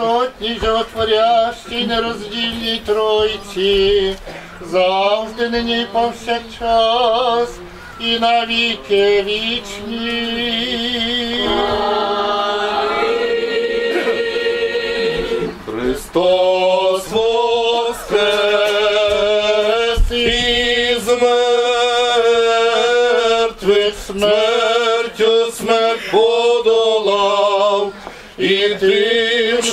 святій, животворящій, нероздільній Тройці, завжди нині повсякчас, і навіки вічні. Христос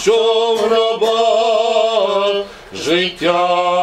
що в гробах життя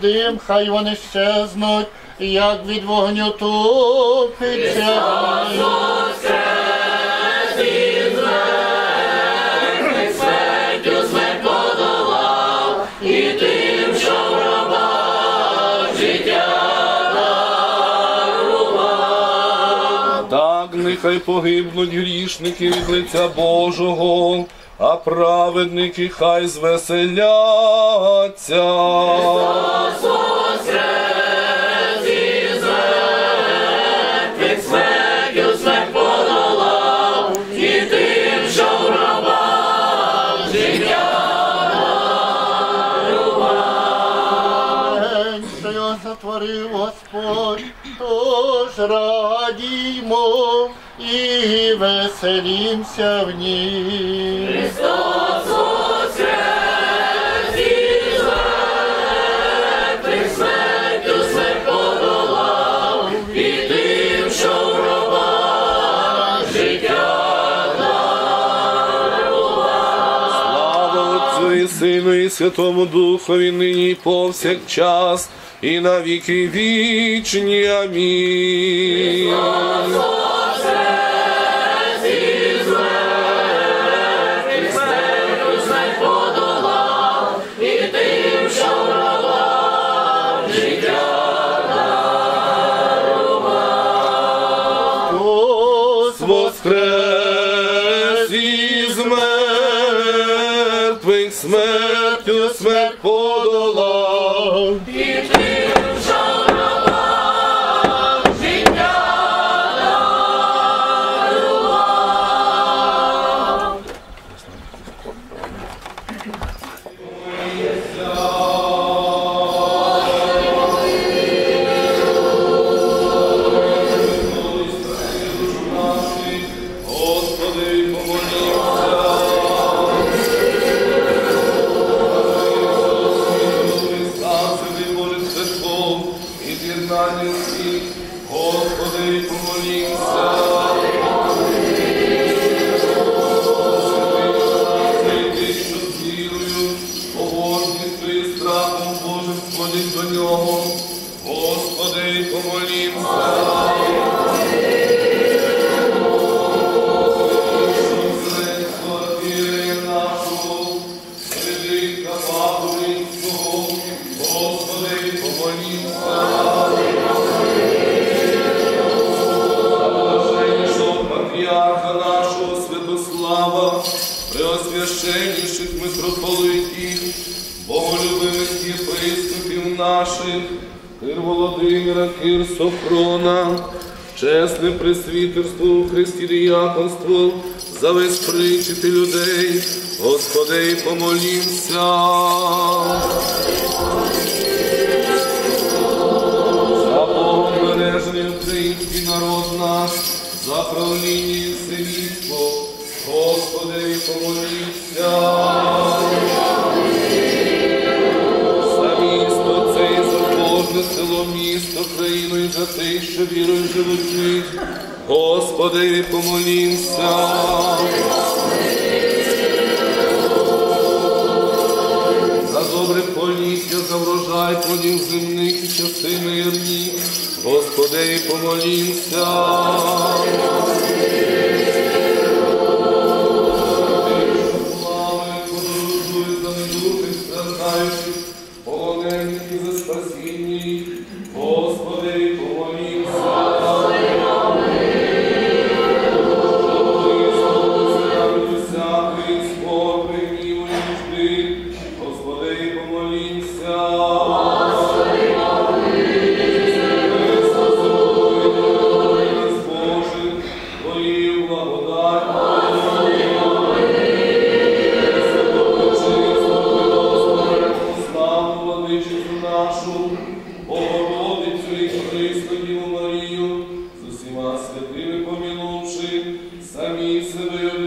заєдим, хай вони щезнуть, як від вогню тупиться. Так нехай погибнуть грішники від лиця Божого, а праведники хай звеселяться. День, сотворив Господь, тож радіймо і веселімся в ній. Христос і Святому Духові, нині повсякчас, і на віки вічні. Амінь. for the Lord. Господи, помолімся. Блаженнішого патріарха нашого Святослава, преосвященніших митрополитів, боголюбивих єпископів наших, Кир Володимира, Кир Софрона, чесне Христі діяконство, за веспричити людей, Господи, помолімся. За Богом бережений український народ наш, за правління синівство, Господи, помолімся. Село, місто, країну і за тих, що вірою живуть. Господи, помолімся. За добре полісся, за врожай плодів земних і частини ярні. Господи, помолімся. sığınırım.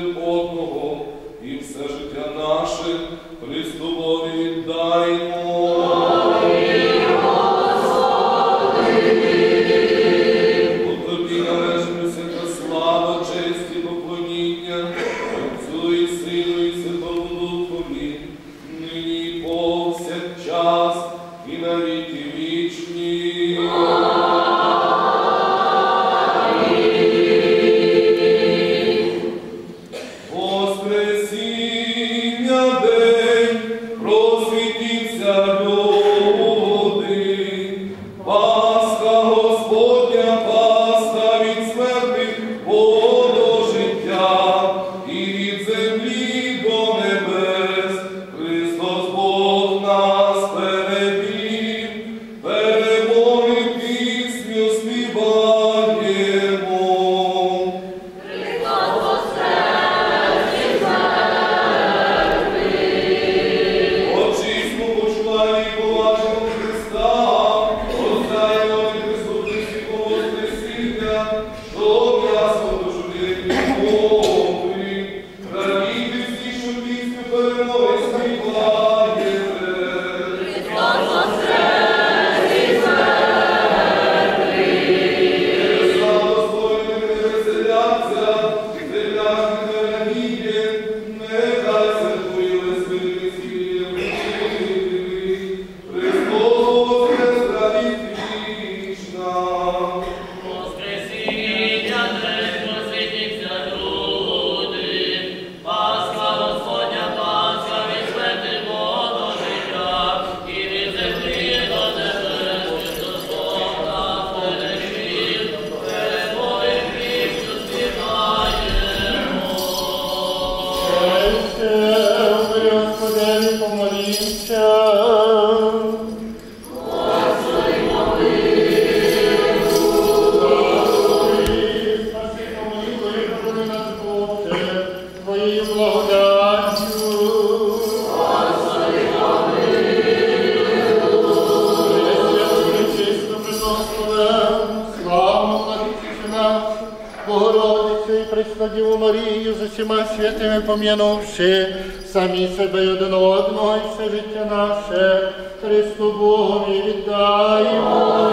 Преснодіву Марію з усіма святими пом'янувши самі себе й один одного і все життя наше, Христу Богові віддаємо.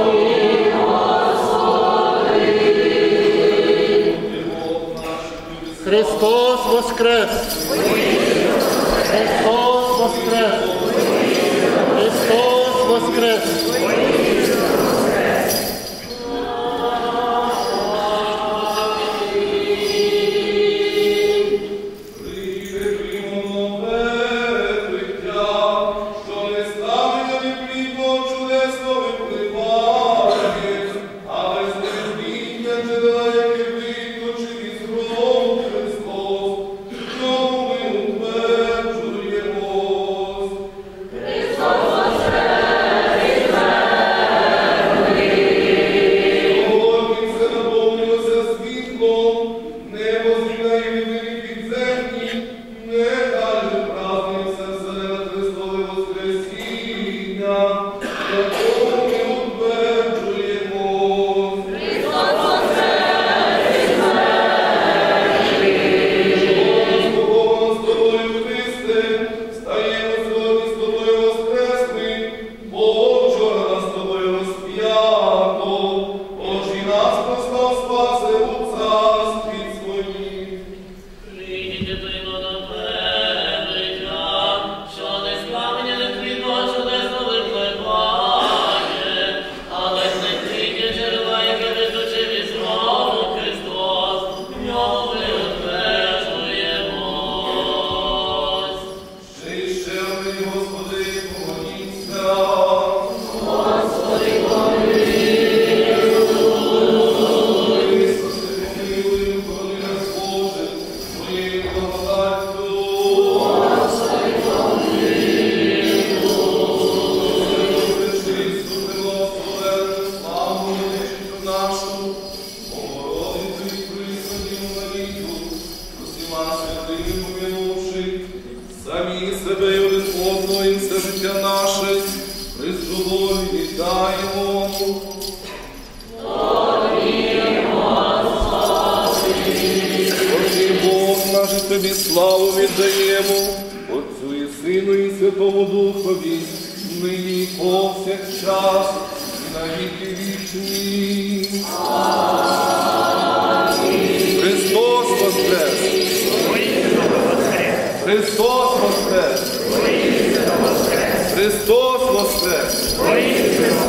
Христос Воскрес! тобі славу віддаємо, Отцю і Сину, і Святому Духові, нині повсякчас, і на віки вічні. Христос Воскрес! Христос Воскрес! Христос Воскрес! Христос Воскрес!